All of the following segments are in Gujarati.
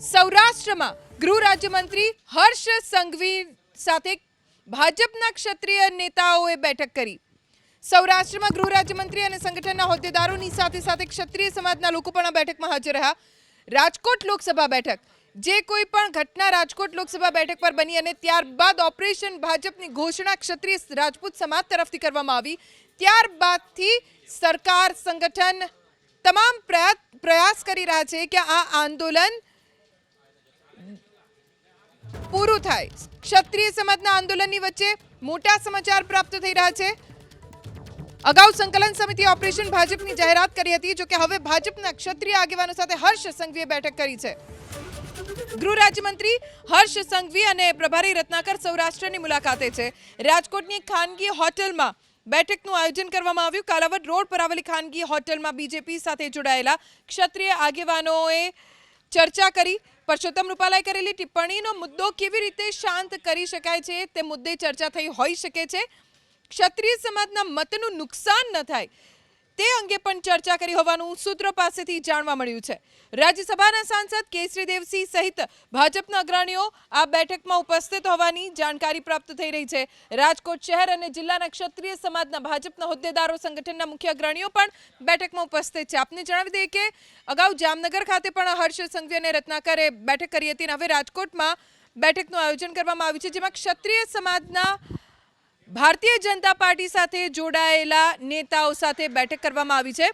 સૌરાષ્ટ્રમાં ગૃહ રાજ્યમંત્રી હર્ષ સંઘવી સાથે ભાજપના ક્ષત્રિય નેતાઓએ બેઠક કરી. સૌરાષ્ટ્રમાં ગૃહ રાજ્યમંત્રી અને સંગઠનના હોદ્દેદારોની સાથે સાથે ક્ષત્રિય સમાજના લોકો પણ આ બેઠકમાં હાજર રહ્યા. રાજકોટ લોકસભા બેઠક, જે કોઈ પણ ઘટના રાજકોટ લોકસભા બેઠક પર બની અને ત્યારબાદ ઓપરેશન ભાજપની ઘોષણા ક્ષત્રિય રાજપૂત સમાજ તરફથી કરવામાં આવી. ત્યારબાદથી સરકાર, સંગઠન તમામ પ્રયાસ કરી રહ્યા છે કે આ આંદોલન થાય. ક્ષત્રિય સમાજના આંદોલનની વચ્ચે મોટા સમાચાર પ્રાપ્ત થઈ રહ્યા છે. અગાઉ સંકલન સમિતિ ઓપરેશન ભાજપની જાહેરાત કરી હતી જો કે હવે ભાજપના ક્ષત્રિય આગેવાનો સાથે હર્ષ સંઘવીએ બેઠક કરી છે. ગૃહ રાજ્યમંત્રી હર્ષ સંઘવી અને પ્રભારી રત્નાકર સૌરાષ્ટ્રની મુલાકાતે છે. રાજકોટની ખાનગી હોટલમાં બેઠકનું આયોજન કરવામાં આવ્યું. કાલાવડ રોડ પર આવેલી ખાનગી હોટલમાં બીજેપી સાથે જોડાયેલા ક્ષત્રિય આગેવાનોએ ચર્ચા કરી. પરસોત્તમ રૂપાલાએ કરેલી ટિપ્પણીનો મુદ્દો કેવી રીતે શાંત કરી શકાય છે તે મુદ્દે ચર્ચા થઈ હોઈ શકે છે. ક્ષત્રિય સમાજના મતનું નુકસાન ન થાય તે અંગે પણ ચર્ચા કરી હોવાનું સૂત્રો પાસેથી જાણવા મળ્યું છે. રાજ્યસભાના સાંસદ કેસરી દેવસિંહ સહિત ભાજપના અગ્રણીઓ આ બેઠકમાં ઉપસ્થિત હોવાની જાણકારી પ્રાપ્ત થઈ રહી છે. રાજકોટ શહેર અને જિલ્લાના ક્ષત્રિય સમાજના ભાજપના હોદ્દેદારો, સંગઠનના મુખ્ય અગ્રણીઓ પણ બેઠકમાં ઉપસ્થિત છે. આપને જણાવી દઈએ કે અગાઉ જામનગર ખાતે પણ હર્ષ સંઘવી અને રત્નાકરે બેઠક કરી હતી અને હવે રાજકોટમાં બેઠકનું આયોજન કરવામાં આવ્યું છે, જેમાં ક્ષત્રિય સમાજના ભારતીય જનતા પાર્ટી સાથે જોડાયેલા નેતાઓ સાથે બેઠક કરવામાં આવી છે.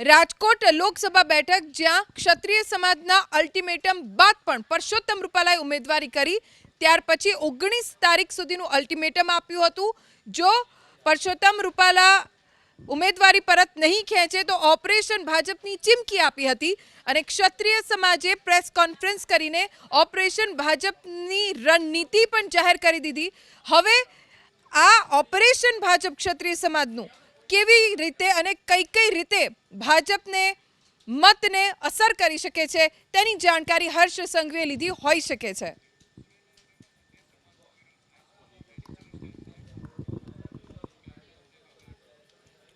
રાજકોટ લોકસભા બેઠક, જ્યાં ક્ષત્રિય સમાજના અલ્ટિમેટમ બાદ પણ પરસોત્તમ રૂપાલાએ ઉમેદવારી કરી, ત્યાર પછી ઓગણીસ તારીખ સુધીનું અલ્ટિમેટમ આપ્યું હતું, જો પરસોત્તમ રૂપાલા ઉમેદવારી પરત નહીં ખેંચે તો ઓપરેશન ભાજપની ચીમકી આપી હતી અને ક્ષત્રિય સમાજે પ્રેસ કોન્ફરન્સ કરીને ઓપરેશન ભાજપની રણનીતિ પણ જાહેર કરી દીધી. હવે આ ઓપરેશન ભાજપ ક્ષત્રિય સમાજનું કેવી રીતે અને કઈ કઈ રીતે ભાજપને મતને અસર કરી શકે છે તેની જાણકારી હર્ષ સંઘવીએ લીધી હોઈ શકે છે.